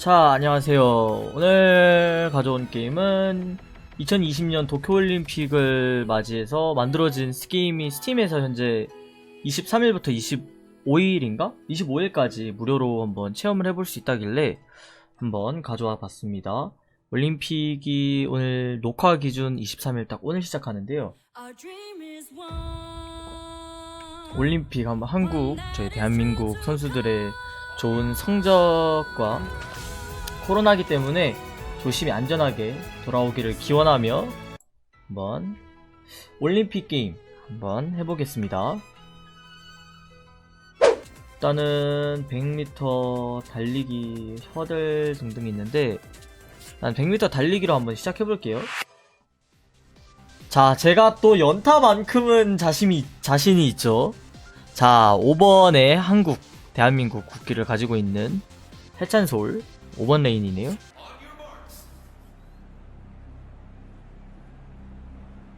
자, 안녕하세요. 오늘 가져온 게임은 2020년 도쿄올림픽을 맞이해서 만들어진 게임이 스팀에서 현재 23일부터 25일인가? 25일까지 무료로 한번 체험을 해볼 수 있다길래 한번 가져와 봤습니다. 올림픽이 오늘 녹화 기준 23일 딱 오늘 시작하는데요. 올림픽 한번 한국, 저희 대한민국 선수들의 좋은 성적과 코로나기 때문에 조심히 안전하게 돌아오기를 기원하며 한번 올림픽 게임 한번 해보겠습니다. 일단은 100m 달리기 허들 등등 있는데 난 100m 달리기로 한번 시작해볼게요. 자, 제가 또 연타만큼은 자신이, 자신이 있죠. 자, 5번에 한국, 대한민국 국기를 가지고 있는 해찬솔 5번 레인이네요.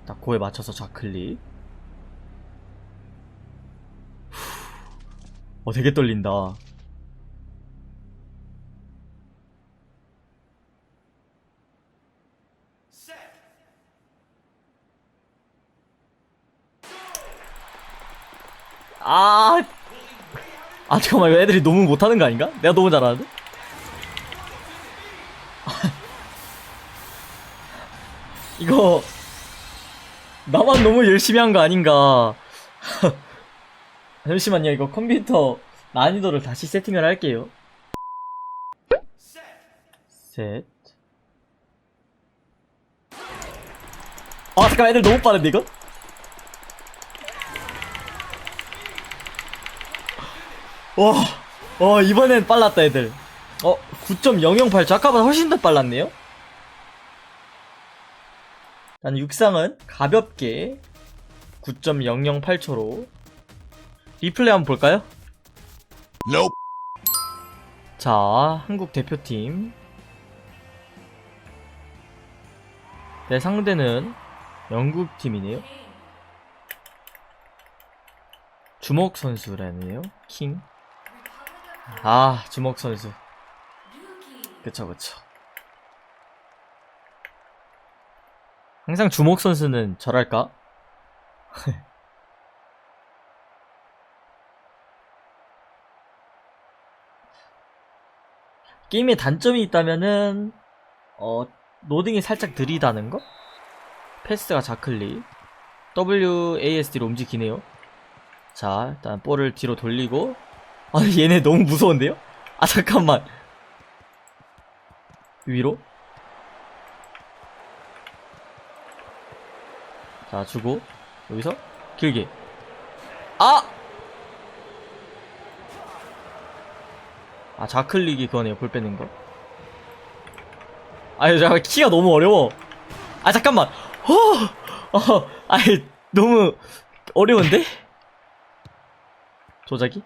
딱 고에 맞춰서 좌클릭. 후. 어, 되게 떨린다. 아, 아 잠깐만 애들이 너무 못하는 거 아닌가? 내가 너무 잘하는데? 이거 나만 너무 열심히 한 거 아닌가? 잠시만요 이거 컴퓨터 난이도를 다시 세팅을 할게요. 셋. 아 잠깐 애들 너무 빠른데 이거? 와, 어, 이번엔 빨랐다, 애들. 어, 9.008. 아까보다 훨씬 더 빨랐네요? 난 육상은 가볍게 9.008초로 리플레이 한번 볼까요? Nope. 자, 한국 대표팀. 내 상대는 영국 팀이네요. 주먹 선수라네요. 킹. 아, 주먹 선수. 그쵸, 그쵸. 항상 주먹 선수는 저랄까? 게임에 단점이 있다면은, 어, 로딩이 살짝 느리다는 거? 패스가 좌클릭. WASD로 움직이네요. 자, 일단 볼을 뒤로 돌리고, 아, 얘네 너무 무서운데요? 아, 잠깐만. 위로? 자, 주고, 여기서, 길게. 아! 아, 좌클릭이 그거네요, 볼 빼는 거. 아유, 잠깐, 키가 너무 어려워. 아, 잠깐만. 어, 어, 아이, 너무 어려운데? 조작이?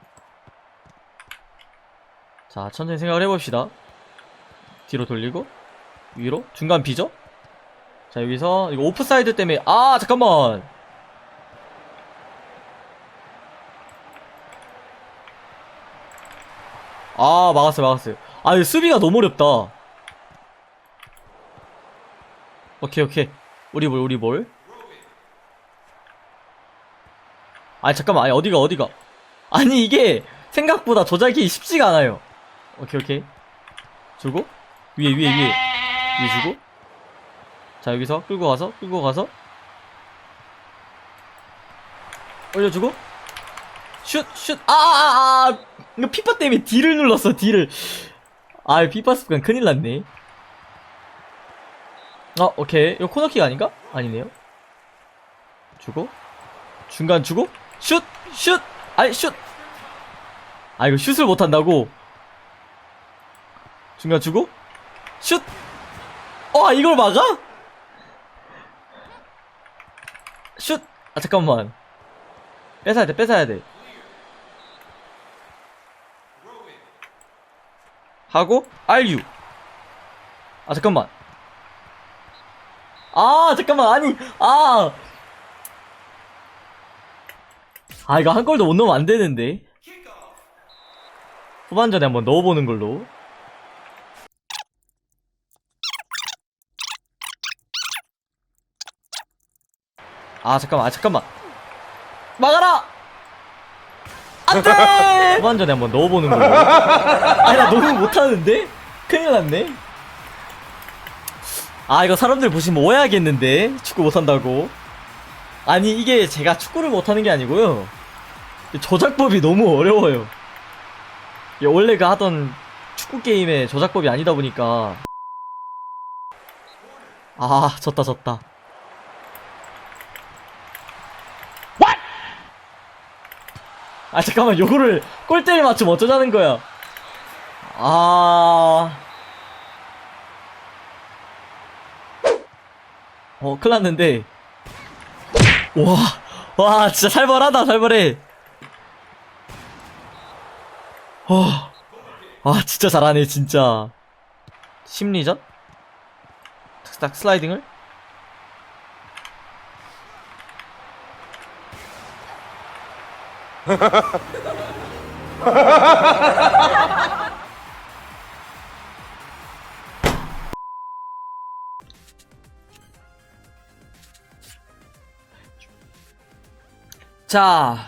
자, 천천히 생각을 해봅시다. 뒤로 돌리고, 위로, 중간 비죠? 자, 여기서, 이거 오프사이드 때문에, 아, 잠깐만! 아, 막았어요, 막았어요. 아, 수비가 너무 어렵다. 오케이, 오케이. 우리 볼, 우리 볼. 아, 잠깐만, 아니, 어디가, 어디가. 아니, 이게, 생각보다 조작이 쉽지가 않아요. 오케이, 오케이. 주고, 위에, 위에, 위에. 위에 주고. 자, 여기서 끌고 가서, 끌고 가서. 올려주고. 슛, 슛. 아, 아, 아. 이거 피파 때문에 D를 눌렀어, D를. 아, 피파 습관 큰일 났네. 어, 오케이. 이거 코너킥 아닌가? 아니네요. 주고. 중간 주고. 슛! 슛! 아이, 슛! 아, 이거 슛을 못한다고? 중간 주고. 슛! 어, 이걸 막아? 슛! 아, 잠깐만. 뺏어야 돼, 뺏어야 돼. 하고, RU. 아, 잠깐만. 아, 잠깐만, 아니, 아. 아, 이거 한 골도 못 넣으면 안 되는데. 후반전에 한번 넣어보는 걸로. 아 잠깐만 아 잠깐만. 막아라! 안돼! 후반전에 한번 넣어보는 걸로. 아니 나 너무 못하는데? 큰일 났네. 아 이거 사람들 보시면 오해하겠는데? 축구 못한다고. 아니 이게 제가 축구를 못하는 게 아니고요. 조작법이 너무 어려워요. 이게 원래 그 하던 축구 게임의 조작법이 아니다 보니까. 아 졌다 졌다 아 잠깐만 요거를 골대를 맞추면 어쩌자는 거야? 아... 어 큰일 났는데. 와, 와 진짜 살벌하다 살벌해. 어, 아 진짜 잘하네 진짜. 심리전? 딱 슬라이딩을? 자,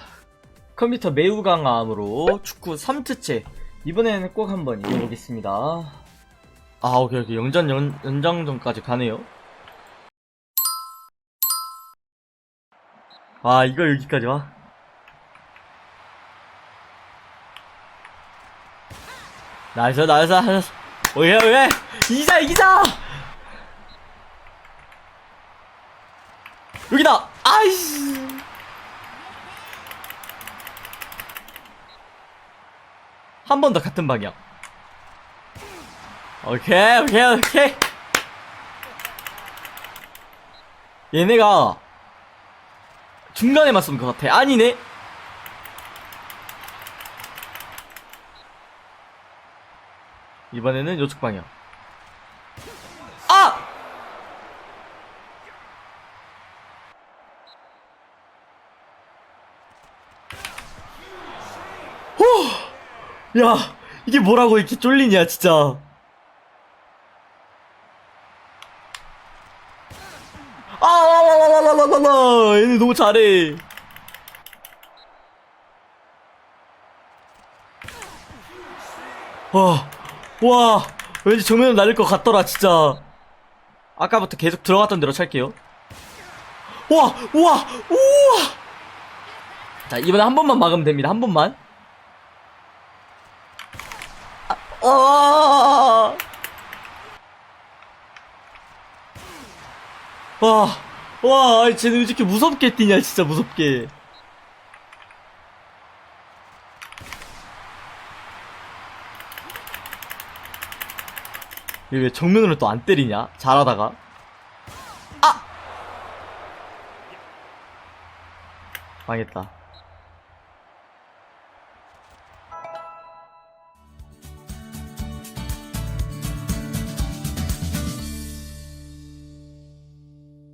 컴퓨터 매우 강함으로 축구 3트째. 이번에는 꼭 한번 이겨보겠습니다. 아, 오케이, 오케이. 영전, 연, 연장전까지 가네요. 아, 이걸 여기까지 와? 나이스, 나이스, 나이스. 오예, 오예! 이기자, 이기자! 여기다! 아이씨! 한 번 더 같은 방향. 오케이, 오케이, 오케이. 얘네가 중간에만 쏘는 것 같아. 아니네. 이번에는 요쪽 방향. 아! 야, 이게 뭐라고 이렇게 쫄리냐, 진짜. 아. 얘네 너무 잘해. 와, 와, 왠지 정면으로 날릴 것 같더라, 진짜. 아까부터 계속 들어갔던 대로 찰게요. 와, 우와, 우와! 자, 이번에 한 번만 막으면 됩니다, 한 번만. 아, 와, 와, 아이, 쟤는 왜 이렇게 무섭게 뛰냐, 진짜 무섭게. 왜 정면으로 또 안 때리냐? 잘하다가. 아! 망했다.